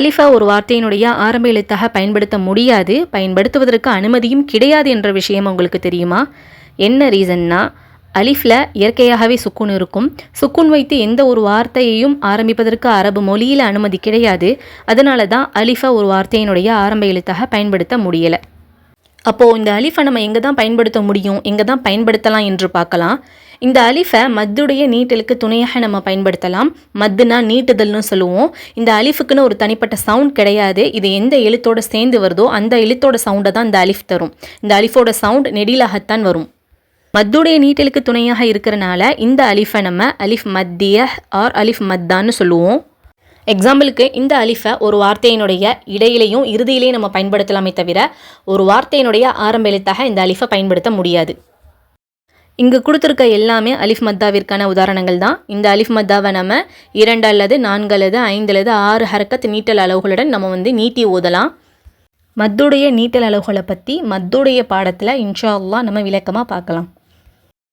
அலிஃபா ஒரு வார்த்தையினுடைய ஆரம்ப எழுத்தாக பயன்படுத்த முடியாது. பயன்படுத்துவதற்கு அனுமதியும் கிடையாது என்ற விஷயம் உங்களுக்கு தெரியுமா? என்ன ரீசன்னா அலிஃபில் இயற்கையாகவே சுக்குன் இருக்கும். சுக்குன் வைத்து எந்த ஒரு வார்த்தையையும் ஆரம்பிப்பதற்கு அரபு மொழியில் அனுமதி கிடையாது. அதனால தான் அலிஃபா ஒரு வார்த்தையினுடைய ஆரம்ப எழுத்தாக பயன்படுத்த முடியலை. அப்போது இந்த அலிஃபை நம்ம எங்கே தான் பயன்படுத்த முடியும் எங்கே தான் பயன்படுத்தலாம் என்று பார்க்கலாம். இந்த அலிஃபை மத்துடைய நீட்டலுக்கு துணையாக நம்ம பயன்படுத்தலாம். மத்துனா நீட்டுதல்னு சொல்லுவோம். இந்த அலிஃபுக்குன்னு ஒரு தனிப்பட்ட சவுண்ட் கிடையாது. இது எந்த எழுத்தோட சேர்ந்து வருதோ அந்த எழுத்தோட சவுண்டை தான் இந்த அலிஃப் தரும். இந்த அலிஃபோட சவுண்ட் நெடிலாகத்தான் வரும். மத்துடைய நீட்டலுக்கு துணையாக இருக்கிறனால இந்த அலிஃபை நம்ம அலிஃப் மத்திய ஆர் அலிஃப் மத்தான்னு சொல்லுவோம். எக்ஸாம்பிளுக்கு இந்த அலிஃபை ஒரு வார்த்தையினுடைய இடையிலையும் இறுதியிலையும் நம்ம பயன்படுத்தலாமே தவிர ஒரு வார்த்தையினுடைய ஆரம்ப எழுத்தாக இந்த அலிஃபை பயன்படுத்த முடியாது. இங்கு கொடுத்துருக்க எல்லாமே அலிஃப் மத்தாவிற்கான உதாரணங்கள் தான். இந்த அலிஃப் மத்தாவை நம்ம இரண்டு அல்லது நான்கு அல்லது ஐந்து அல்லது ஆறு ஹரக்கத் நீட்டல் அளவுகளுடன் நம்ம வந்து நீட்டி ஓதலாம். மத்துடைய நீட்டல் அளவுகளை பற்றி மத்துடைய பாடத்தில் இன்ஷா அல்லா நம்ம விளக்கமாக பார்க்கலாம்.